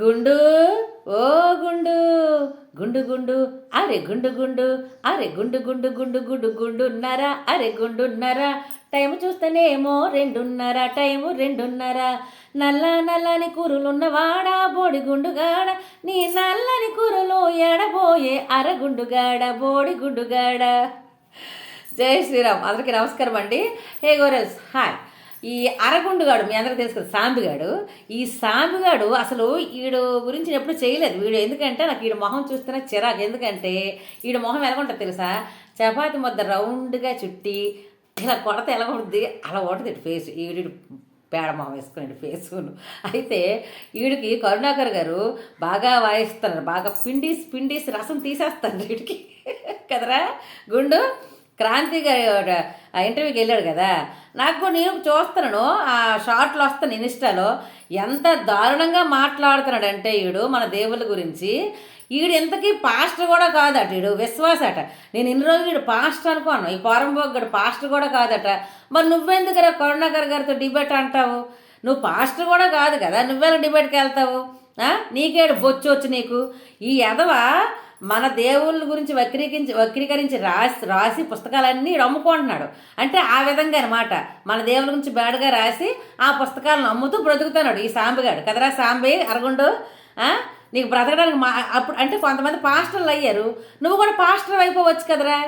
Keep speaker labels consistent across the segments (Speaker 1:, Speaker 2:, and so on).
Speaker 1: గుండు ఓ గుండు గుండు గుండు అరే గుండు గుండు అరే గుండు గుండు గుండు గుండు గుండున్నారా అరే గుండున్నారా. టైం చూస్తేనేమో రెండున్నర టైము రెండున్నర. నల్ల నల్లని కూరలున్నవాడా బోడి గుండుగాడ. నీ నల్లని కూరలు ఎడబోయే అరగుండుగాడ బోడి గుండుగాడ. జై శ్రీరామ్. అందరికీ నమస్కారం అండి హే గోరస్ హాయ్. ఈ అరగుండుగాడు మీ అందరికీ తెలుసు కదా సాంబిగాడు. ఈ సాంబిగాడు అసలు వీడు గురించి ఎప్పుడు చేయలేదు వీడు. ఎందుకంటే నాకు వీడి మొహం చూస్తేనే చిరాకు. ఎందుకంటే వీడి మొహం ఎలాగుంటుంది తెలుసా? చపాతి ముద్ద రౌండ్గా చుట్టి ఇలా కొడత ఎలా ఉంటుంది అలా ఉంటుంది ఇటు ఫేస్ వీడి పేడ మొహం వేసుకున్నాడు ఫేసును అయితే వీడికి కరుణాకర్ గారు బాగా వాయిస్తున్నారు. బాగా పిండిస్ పిండిస్ రసం తీసేస్తారు వీడికి కదరా గుండు? క్రాంతి ఆ ఇంటర్వ్యూకి వెళ్ళాడు కదా. నాకు నేను చూస్తున్నాను. ఆ షార్ట్లు వస్తాను ఇన్స్టాలో. ఎంత దారుణంగా మాట్లాడుతున్నాడు అంటే ఈడు మన దేవుళ్ళ గురించి. ఈడు ఎంతకీ పాస్టర్ కూడా కాదట ఈడు విశ్వాస అట నేను ఇన్ని రోజులు ఈడు పాస్టర్ అనుకోను. ఈ పోరంబోగ్గడు పాస్టర్ కూడా కాదట. మరి నువ్వెందుకురా కరుణాకర్ గారితో డిబేట్ అంటావు? నువ్వు పాస్టర్ కూడా కాదు కదా. నువ్వెలా డిబేట్కి వెళ్తావు? నీకేడు బొచ్చు వచ్చి నీకు? ఈ ఎదవ మన దేవుళ్ళ గురించి వక్రీకరించి వక్రీకరించి రాసి రాసి పుస్తకాలన్నీ అమ్ముకుంటున్నాడు. అంటే ఆ విధంగా అనమాట మన దేవుళ్ళ గురించి బ్యాడ్గా రాసి ఆ పుస్తకాలను అమ్ముతూ బ్రతుకుతున్నాడు ఈ సాంబిగాడు. కదరా సాంబి? అరగుండు? నీకు బ్రతకడానికి మా అప్పుడు అంటే కొంతమంది పాస్టర్లు అయ్యారు. నువ్వు కూడా పాస్టర్ అయిపోవచ్చు కదరా?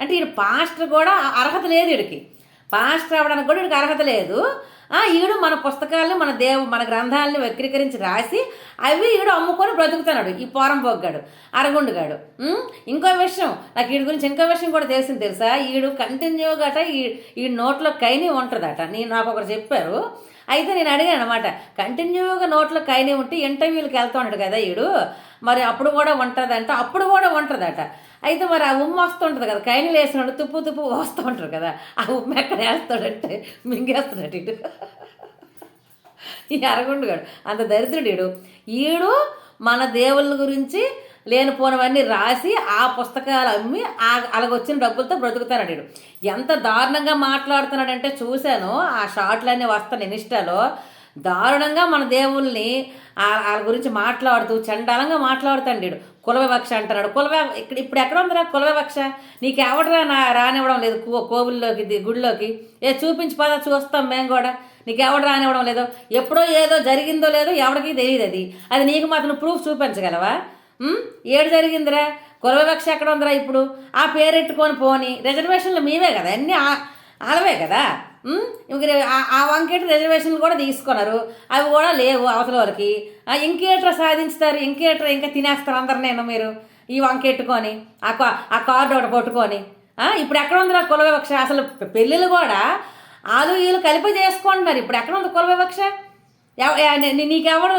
Speaker 1: అంటే ఈడు పాస్టర్ కూడా అర్హత లేదు వీడికి పాస్టర్ అవ్వడానికి కూడా వీడికి అర్హత లేదు. ఈడు మన పుస్తకాలను మన దేవు మన గ్రంథాలను వక్రీకరించి రాసి అవి ఈడు అమ్ముకొని బ్రతుకుతున్నాడు. ఈ పోరం పోగ్గాడు అరగుండుగాడు. ఇంకో విషయం నాకు వీడి గురించి ఇంకో విషయం కూడా తెలిసింది తెలుసా? ఈడు కంటిన్యూగా అట ఈ ఈ నోట్లో కైని ఉంటుందట. నేను నాకు ఒకరు చెప్పారు. అయితే నేను అడిగాను అనమాట కంటిన్యూగా నోట్లో కైని ఉంటే ఇంటర్వ్యూలకు వెళ్తూ ఉన్నాడు కదా ఈడు. మరి అప్పుడు కూడా ఉంటుందంట అప్పుడు కూడా ఉంటుందట. అయితే మరి ఆ ఉమ్మ వస్తుంటుంది కదా కైని వేసినాడు తుప్పు తుప్పు వస్తూ ఉంటారు కదా ఆ ఉమ్మ ఎక్కడ వేస్తాడంటే మింగేస్తున్నాడు ఇటు. ఈ అరగుండుగాడు అంత దరిద్రుడు ఈడు. ఈడు మన దేవుళ్ళ గురించి లేనిపోనవన్నీ రాసి ఆ పుస్తకాలు అమ్మి ఆ అలాగొచ్చిన డబ్బులతో బ్రతుకుతాడు వీడు ఎంత దారుణంగా మాట్లాడుతున్నాడంటే చూశాను ఆ షార్ట్లన్నీ వస్తాను ఇన్స్టాలో. దారుణంగా మన దేవుల్ని ఆ- వాళ్ళ గురించి మాట్లాడుతూ చండాలంగా మాట్లాడుతాడు వీడు కుల వివక్ష అంటున్నాడు. కుల ఇక్కడ ఇప్పుడు ఎక్కడ ఉందిరా కుల వివక్ష నీకు ఎవడరా నా రానివ్వడం లేదు కో కోవిల్లోకి ది- గుడిలోకి ఏ చూపించి పద చూస్తాం మేము కూడా. నీకు ఎవడు రానివ్వడం లేదు? ఎప్పుడో ఏదో జరిగిందో లేదో ఎవడికి తెలియదు అది. అది నీకు మాత్రం ప్రూఫ్ చూపించగలవా? ఏడు జరిగిందిరా? కుల వివక్ష ఎక్కడ ఉందిరా ఇప్పుడు? ఆ పేరెట్టుకొని పోని రిజర్వేషన్లు మీవే కదా అన్నీ ఆ- కదా? ఆ- వంకేట రిజర్వేషన్లు కూడా తీసుకున్నారు అవి కూడా లేవు అవతల వాళ్ళకి. ఆ, ఇంకేట్రా సాధించుతారు? ఇంకేట్రా ఇంకా తినేస్తారు అందరు నేను మీరు? ఈ వంకెట్టుకొని ఆ కా ఆ కార్డు ఒకటి పట్టుకొని. ఇప్పుడు ఎక్కడ ఉందిరా కుల వివక్ష? అసలు పెళ్ళిళ్ళు కూడా ఆలు వీళ్ళు కలిపి చేసుకుంటున్నారు. ఇప్పుడు ఎక్కడ ఉంది కుల వివక్ష? ఎవ- నీ-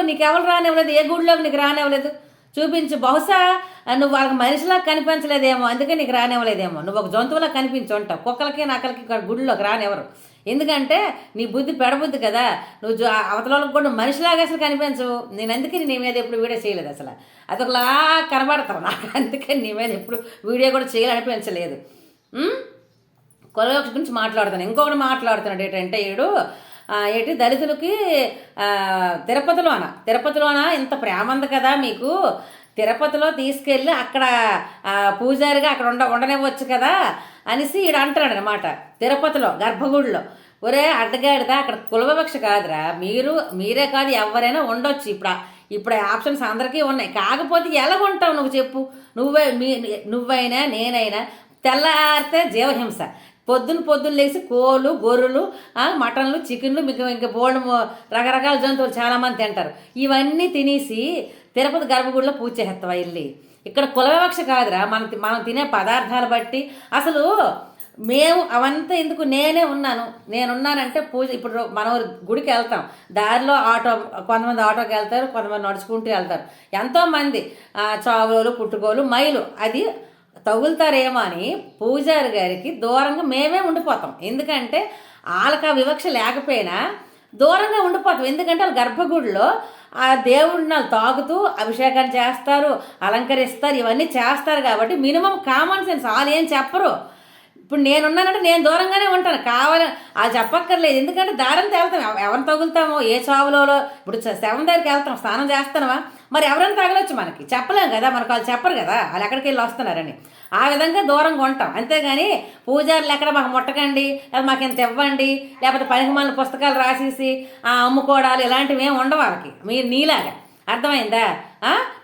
Speaker 1: నీకెవరు రానివ్వలేదు? ఏ గుడిలోకి నీకు రానివ్వలేదు? చూపించు. బహుశా నువ్వు వాళ్ళకి మనిషిలా కనిపించలేదేమో అందుకే నీకు రానివ్వలేదేమో. నువ్వు ఒక జంతువులా కనిపించి ఉంటావు. కుక్కలకి నక్కలకి గుడిలోకి రానివ్వరు. ఎందుకంటే నీ బుద్ధి పెడబుద్ధి కదా. నువ్వు జో- కూడా మనిషిలాగా అసలు కనిపించవు నేను అందుకే నీ మీద ఎప్పుడు వీడియో చేయలేదు అసలు. అదొకలా కనబడతావు నాకు. అందుకే నీ మీద ఎప్పుడు వీడియో కూడా చేయాలనిపించలేదు. ఉం? గురించి మాట్లాడుతాను. ఇంకొకటి మాట్లాడుతున్నాడు ఏంటంటే ఈడు ఏంటి దళితులకి తిరుపతిలోన తిరుపతిలోన ఇంత ప్రేమ ఉంది కదా మీకు. తిరుపతిలో తీసుకెళ్ళి అక్కడ పూజారిగా అక్కడ ఉండ ఉండనివ్వచ్చు కదా అనేసి ఈడు అంటాడు అనమాట తిరుపతిలో గర్భగుడిలో. ఒరే అడ్డగాడిదా అక్కడ కులవివక్ష కాదురా. మీరు మీరే కాదు ఎవరైనా ఉండొచ్చు ఇప్పుడు. ఇప్పుడు ఆప్షన్స్ అందరికీ ఉన్నాయి. కాకపోతే ఎలాగుంటావు నువ్వు చెప్పు. నువ్వే మీ నువ్వైనా నేనైనా తెల్లారితే జీవహింస. పొద్దున్న పొద్దున్న లేచి కోళ్ళు గొర్రెలు మటన్లు చికెన్లు మీకు ఇంకా బోల్డ్ రకరకాల జంతువులు చాలామంది తింటారు. ఇవన్నీ తినేసి తిరుపతి గర్భగుడిలో పూజ చేస్తావా వెళ్ళి ఇక్కడ కుల వివక్ష కాదురా. మనం మనం తినే పదార్థాలు బట్టి అసలు మేము అవంతా ఎందుకు నేనే ఉన్నాను. నేనున్నానంటే పూజ ఇప్పుడు మనం గుడికి వెళ్తాం. దారిలో ఆటో కొంతమంది ఆటోకి వెళ్తారు కొంతమంది నడుచుకుంటూ వెళ్తారు. ఎంతోమంది చావులు పుట్టుకోలు మైలు అది తగులుతారేమో అని పూజారి గారికి దూరంగా మేమే ఉండిపోతాం. ఎందుకంటే వాళ్ళకి ఆ వివక్ష లేకపోయినా దూరంగా ఉండిపోతాం. ఎందుకంటే వాళ్ళు గర్భగుడిలో ఆ దేవుడిని వాళ్ళు తాగుతూ అభిషేకాలు చేస్తారు అలంకరిస్తారు ఇవన్నీ చేస్తారు కాబట్టి మినిమం కామన్ సెన్స్. వాళ్ళు ఏం చెప్పరు. ఇప్పుడు నేనున్నానంటే నేను దూరంగానే ఉంటాను. కావాలి అది చెప్పక్కర్లేదు. ఎందుకంటే దారిని తేలుతాం. ఎవరిని తగులుతామో ఏ చావులో ఇప్పుడు శవం దగ్గరికి వెళ్తాం. స్నానం చేస్తానవా మరి ఎవరైనా తగలొచ్చు మనకి. చెప్పలేం కదా మనకు వాళ్ళు చెప్పరు కదా వాళ్ళు ఎక్కడికి వెళ్ళి వస్తున్నారని. ఆ విధంగా దూరంగా ఉంటాం అంతేగాని పూజారులు ఎక్కడ మాకు ముట్టకండి లేదా మాకు ఇంత ఇవ్వండి లేకపోతే పనికి మన పుస్తకాలు రాసేసి అమ్ముకోవడాలు ఇలాంటివి ఏమి ఉండవు వాళ్ళకి. మీరు నీలాగా. అర్థమైందా?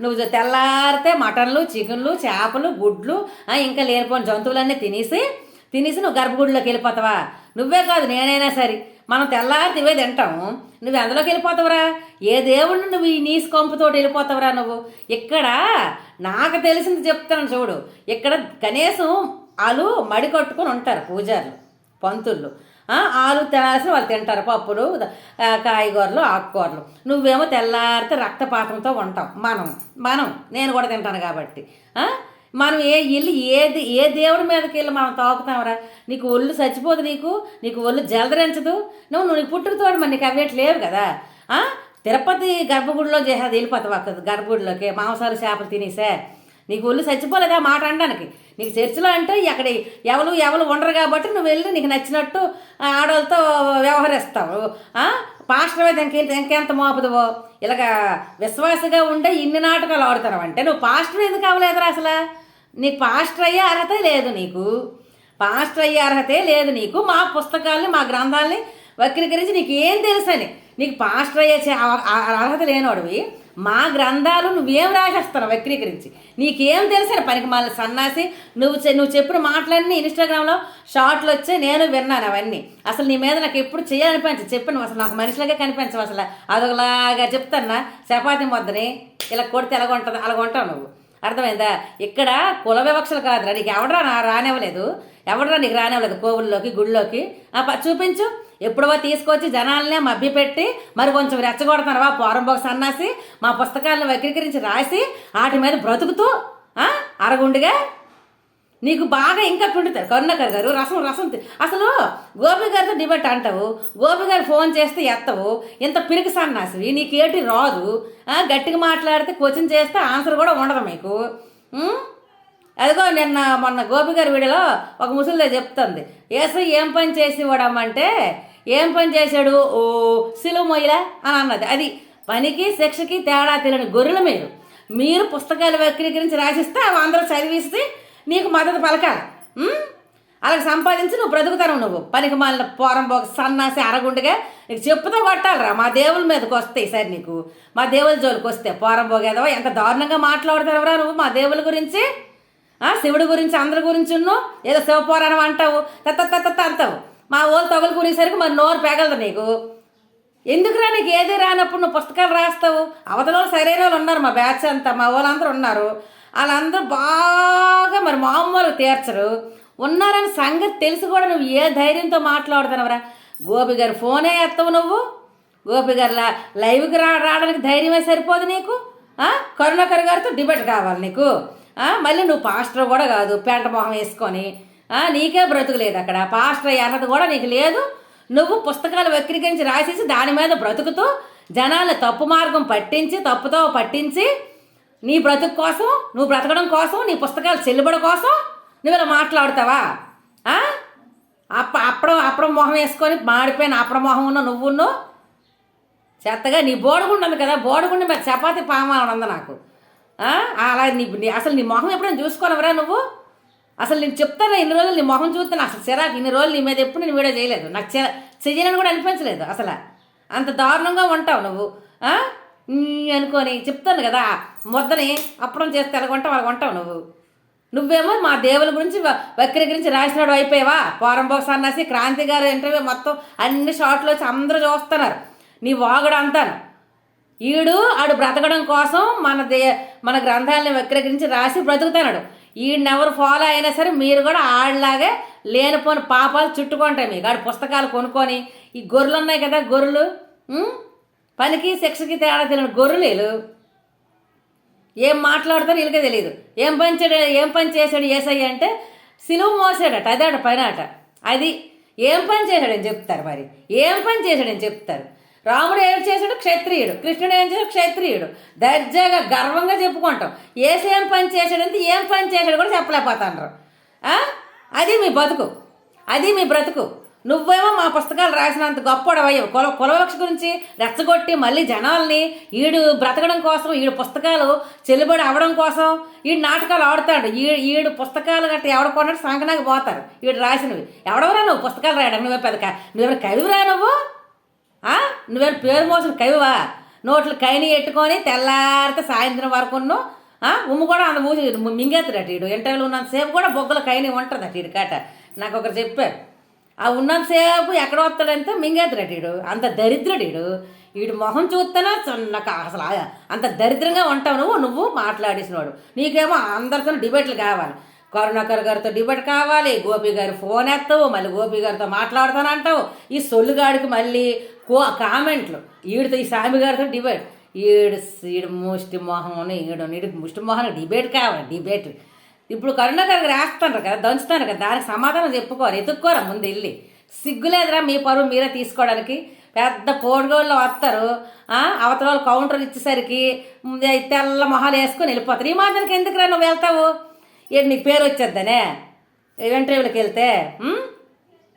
Speaker 1: నువ్వు తెల్లారితే మటన్లు చికెన్లు చేపలు గుడ్లు ఇంకా లేనిపోయిన జంతువులన్నీ తినేసి తినేసి నువ్వు గర్భగుడిలోకి వెళ్ళిపోతావా? నువ్వే కాదు నేనైనా సరే. మనం తెల్లారితే ఇవే తింటాము నువ్వు ఎందులోకి వెళ్ళిపోతావురా? ఏ దేవుడిని నువ్వు ఈ నీసు కొంపుతోటి వెళ్ళిపోతావురా నువ్వు? ఇక్కడ నాకు తెలిసింది చెప్తాను చూడు. ఇక్కడ కనీసం వాళ్ళు మడి కట్టుకొని ఉంటారు పూజారులు పంతుళ్ళు ఆలు తినాల్సిన వాళ్ళు తింటారు పప్పులు కాయగూరలు ఆకుకూరలు. నువ్వేమో తెల్లారితే రక్తపాతంతో ఉంటాం మనం మనం నేను కూడా తింటాను కాబట్టి. మనం ఏ ఇల్లు ఏది ఏ దేవుడి మీదకి వెళ్ళి మనం తాకుతామరా నీకు ఒళ్ళు చచ్చిపోదు నీకు నీకు ఒళ్ళు జలదరించదు నువ్వు నువ్వు నీకు పుట్టుకతోడు మరి నీకు అవేటి లేవు కదా? తిరుపతి గర్భగుడిలో చేసేది వెళ్ళిపోతావు అక్కడ గర్భగుడిలోకి మాంసాలు చేపలు తినేసే. నీకు ఒళ్ళు చచ్చిపోలేదా మాట అనడానికి? నీకు చర్చిలో అంటే అక్కడ ఎవరు ఎవరు ఉండరు కాబట్టి నువ్వు వెళ్ళి నీకు నచ్చినట్టు ఆడవాళ్ళతో వ్యవహరిస్తావు. పాస్టర్ అయితే ఇంకెంత మోపదువో? ఇలాగ విశ్వాసగా ఉండే ఇన్ని నాటకాలు ఆడుతున్నావు అంటే నువ్వు పాస్టర్ ఎందుకు అవ్వలేదురా అసలు? నీకు పాస్టర్ అయ్యే అర్హత లేదు నీకు. పాస్టర్ అయ్యే అర్హతే లేదు నీకు. మా పుస్తకాల్ని మా గ్రంథాలని వక్రీకరించి నీకు ఏం తెలుసని. నీకు పాస్టర్ అయ్యే అర్హత లేనోడివి. మా గ్రంథాలు నువ్వేం రాసేస్తావు వక్రీకరించి? నీకేం తెలుసని పనికి మళ్ళీ సన్నాసి? నువ్వు చె- నువ్వు చెప్పిన మాటలన్నీ ఇన్స్టాగ్రామ్లో షార్ట్లు వచ్చే నేను విన్నాను అవన్నీ. అసలు నీ మీద నాకు ఎప్పుడు చేయాలనిపించదు. చెప్పను అసలు నాకు మనిషిలాగా కనిపించవు అసలు. అదొకలాగా చెప్తాన్నా చపాతి మొద్దని ఇలా కొడితే ఎలాగ ఉంటుంది అలాగ ఉంటావు నువ్వు. అర్థమైందా? ఇక్కడ కుల వివక్షలు కాదురా. నీకు ఎవడరా నా రానివ్వలేదు? ఎవడరా నీకు రానివ్వలేదు? కోవుల్లోకి గుళ్ళోకి? చూపించు. ఎప్పుడో తీసుకొచ్చి జనాలనే మభ్యపెట్టి మరి కొంచెం రెచ్చగొడుతున్నావా పోరంబోక సన్నాసి మా పుస్తకాలను వక్రీకరించి రాసి వాటి మీద బ్రతుకుతూ అరగుండుగా నీకు బాగా ఇంకా పిండుతారు. కరుణాకర్ గారు రసం రసం అసలు గోపి గారితో డిబేట్ అంటావు. గోపి గారు ఫోన్ చేస్తే ఎత్తవు. ఇంత పిరికి సన్నాసివి నీకేటి రాదు. గట్టిగా మాట్లాడితే క్వశ్చన్ చేస్తే ఆన్సర్ కూడా ఉండదు మీకు. అదిగో నిన్న మొన్న గోపి గారి వీడియోలో ఒక ముసలిదే చెప్తుంది. ఏసై ఏం పని చేసి ఇవ్వడమంటే ఏం పని చేశాడు? ఓ సిలువు మొయ్యలా అని అన్నది. అది పనికి శిక్షకి తేడా తెలియని గొర్రెల మీరు మీరు పుస్తకాలు వక్రీకరించి రాసిస్తే అవి అందరూ చదివిస్తే నీకు మద్దతు పలకాలి. అలా అలాగ సంపాదించి నువ్వు బ్రతుకుతాను నువ్వు. పనికి మాలిన పోరం సన్నాసి అరగుండగా నీకు చెప్పుతో కొట్టాలరా మా దేవుల మీదకి వస్తాయి సార్ నీకు. మా దేవుల జోలికి వస్తే పోరం పోగేదవా ఎంత దారుణంగా మాట్లాడతావురా నువ్వు మా దేవుల గురించి? శివుడి గురించి అందరి గురించి ఉన్ను? ఏదో శివపురాణం అంటావు. తత్త తత్త అంటావు. మా ఓళ్ళు తగులు కూరేసరికి మరి నోరు పెగలదు నీకు. ఎందుకురా నీకు ఏది రానప్పుడు నువ్వు పుస్తకాలు రాస్తావు? అవతల వాళ్ళు సరైన వాళ్ళు ఉన్నారు మా బ్యాచ్ అంతా. మా వాళ్ళందరూ ఉన్నారు. వాళ్ళందరూ బాగా మరి మామూలు తీర్చరు. ఉన్నారని సంగతి తెలిసి కూడా నువ్వు ఏ ధైర్యంతో మాట్లాడుతున్నావురా గోపి గారు ఫోనే ఎత్తవు నువ్వు. గోపి గారు లైవ్కి రా రావడానికి ధైర్యమే సరిపోదు నీకు. కరుణాకర్ గారితో డిబేట్ కావాలి నీకు. మళ్ళీ నువ్వు పాస్టర్ కూడా కాదు పెంట మొహం వేసుకొని. నీకే బ్రతుకు లేదు అక్కడ. పాస్టర్ అయ్యే అర్హత కూడా నీకు లేదు. నువ్వు పుస్తకాలు వక్రీకరించి రాసేసి దాని మీద బ్రతుకుతూ జనాలు తప్పు మార్గం పట్టించి తప్పుతో పట్టించి నీ బ్రతుకు కోసం నువ్వు బ్రతకడం కోసం నీ పుస్తకాలు చెల్లుబడి కోసం నువ్వు ఇలా మాట్లాడతావా? అప్ప అప్పడం అప్పడం మొహం వేసుకొని మాడిపోయిన అప్పడం మొహం ఉన్న నువ్వు చెత్తగా నీ బోడగుండు ఉంది కదా బోడగుండు మీద చపాతి పామాలని ఉంది నాకు. అలా నీ అసలు నీ మొహం ఎప్పుడైనా చూసుకోనవరా నువ్వు? అసలు నేను చెప్తాను ఇన్ని రోజులు నీ మొహం చూస్తాను అసలు చిరాకు ఇన్ని రోజులు నీ మీద ఎప్పుడు నేను వీడియో చేయలేదు. నాకు చె చెయ్యాలని కూడా అనిపించలేదు అసలు. అంత దారుణంగా ఉంటావు నువ్వు. అనుకొని చెప్తాను కదా ముద్దని అప్పడం చేస్తే ఎలాగొంటావు అలా ఉంటావు నువ్వు. నువ్వేమో మా దేవుల గురించి వక్రీకరించి రాసినాడు అయిపోయావా? పోరంబోక సన్నాసి క్రాంతి గారు ఇంటర్వ్యూ మొత్తం అన్ని షార్ట్లు వచ్చి అందరూ చూస్తున్నారు. నీ వాగుడు అంతాను. ఈడు ఆడు బ్రతకడం కోసం మన దే మన గ్రంథాలని వక్రీకరించి రాసి బ్రతుకుతున్నాడు. ఈయన్ని ఎవరు ఫాలో అయినా సరే మీరు కూడా ఆడలాగే లేనిపోని పాపాలు చుట్టుకుంటాయి మీకు. ఆడు పుస్తకాలు కొనుక్కొని ఈ గొర్రెలు ఉన్నాయి కదా గొర్రెలు పనికి శిక్షకి తేడా తెలియని గొర్రెలు ఏం మాట్లాడతారో వీళ్ళకే తెలియదు ఏం పని చేయడు ఏం పని చేశాడు ఏసయ్య అంటే సిలువు మోసాడట అదే అట పైన అట అది ఏం పని చేశాడని చెప్తారు మరి. ఏం పని చేశాడని చెప్తారు. రాముడు ఏం చేశాడు? క్షత్రియుడు. కృష్ణుడు ఏం చేశాడు? క్షత్రియుడు. దర్జాగా గర్వంగా చెప్పుకుంటాం. ఏసు ఏం పని చేశాడంటే ఏం పని చేశాడు కూడా చెప్పలేకపోతాండ్రు. అది మీ బతుకు. అది మీ బ్రతుకు. నువ్వేమో మా పుస్తకాలు రాసినంత గొప్పవయ్య కుల కులవక్ష గురించి రెచ్చగొట్టి మళ్ళీ జనాల్ని ఈడు బ్రతకడం కోసం ఈడు పుస్తకాలు చెల్లుబడి అవ్వడం కోసం ఈడు నాటకాలు ఆడుతాడు. ఈ ఈడు పుస్తకాలు గట్ట ఎవడ కొన్నాడు? సంకనాకి పోతారు. ఈడు రాసినవి. ఎవడవరా నువ్వు పుస్తకాలు రాయడం? నువ్వే పెద్ద నువ్వెవరు కవిరా నువ్వు? ఆ? పేరు మోసిన కవివా? నోట్లు కైని ఎట్టుకొని తెల్లారితే సాయంత్రం వరకు ఉమ్ము కూడా అంత మూసి మింగేస్తాడట ఈడు. ఇంటర్వ్యూలో ఉన్నంతసేపు కూడా బొగ్గల కైని ఉంటుంది అటు ఇటు కాట. నాకు ఒకరు చెప్పారు. ఆ ఉన్నంతసేపు ఎక్కడ వస్తాడంటే మింగేస్తాడట అంత దరిద్రుడు వీడు మొహం చూస్తేనే నాకు అసలు అంత దరిద్రంగా ఉంటావు నువ్వు నువ్వు మాట్లాడేసినవాడు నీకేమో అందరితో డిబేట్లు కావాలి. కరుణాకర్ గారితో డిబేట్ కావాలి గోపి గారు ఫోన్ ఎత్తావు మళ్ళీ గోపి గారితో మాట్లాడతానంటావు. ఈ సొల్లుగాడికి మళ్ళీ కో కామెంట్లు. వీడితో ఈ స్వామి గారితో డిబేట్. ఈడు ఈడు ముష్టి మొహం ఈడు నీడు ముష్టి మొహం డిబేట్ కావాలి డిబేట్. ఇప్పుడు కరుణాకర్ గారు రాస్తున్నారు కదా దంచుతాను కదా దానికి సమాధానం చెప్పుకోరు ఎత్తుక్కోరా ముందు వెళ్ళి. సిగ్గులేదురా మీ పరువు మీరే తీసుకోవడానికి. పెద్ద పోడుగోళ్ళు వస్తారు. అవతల వాళ్ళు కౌంటర్ ఇచ్చేసరికి తెల్ల మొహాలు వేసుకొని వెళ్ళిపోతారు. ఈ మాత్రానికి ఎందుకురా నువ్వు వెళ్తావు? ఏంటి నీకు పేరు వచ్చేద్దనే? ఇంటర్వ్యూలకు వెళ్తే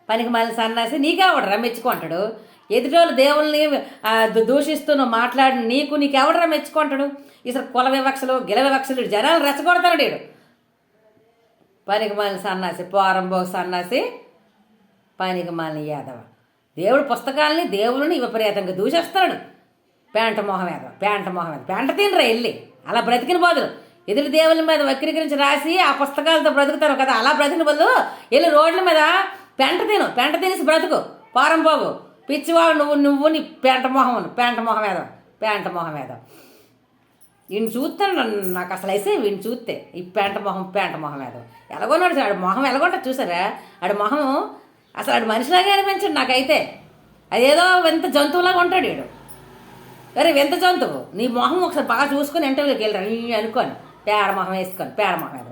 Speaker 1: పనికి మళ్ళీ సన్నాసి నీకెవడరా మెచ్చుకుంటాడు? ఎదుటోళ్ళు దేవుల్ని దూషిస్తూ నువ్వు మాట్లాడి నీకు నీకెవడరా మెచ్చుకుంటాడు? ఇసలు కుల వివక్షలు గిల వివక్షలు జనాలు రెచ్చగొడతాడు వీడు. పనికిమాలిన సన్నాసి పోరంబో సన్నాసి పనికిమాలిన యాదవ. దేవుడు పుస్తకాలని దేవుడిని విపరీతంగా దూషిస్తున్నాడు. పేంట మొహం యాదవ పేంట మొహం యాదవ పేంట తినరా వెళ్ళి? అలా బ్రతికిన బదులు. ఎదురు దేవుల మీద వక్రీకరించి రాసి ఆ పుస్తకాలతో బ్రతుకుతారు కదా అలా బ్రతికిన బదులు వెళ్ళి రోడ్ల మీద పెంట తిను. పెంట తినేసి బ్రతుకు. పోరం పోగు పిచ్చివాడు నువ్వు నువ్వు నీ పేంట మొహం పేంట మొహం వేదం పేంట మొహం వేదం వీడిని చూస్తాను నాకు అసలు అయితే వీడిని చూస్తే ఈ పేంట మొహం పేంట మొహం ఏదో. ఎలాగొన్నాడు ఆడు మొహం ఎలాగొంటా చూసారా? ఆడు మొహం అసలు ఆడు మనిషిలాగే అనిపించండి నాకైతే. అదేదో వింత జంతువులాగా ఉంటాడు వీడు అరే వింత జంతువు. నీ మొహం ఒకసారి బాగా చూసుకుని ఇంటర్వ్యూకి వెళ్ళరా? ఈ అనుకోని. పేడ మొహం వేసుకొని పేడ మొహం ఏదో.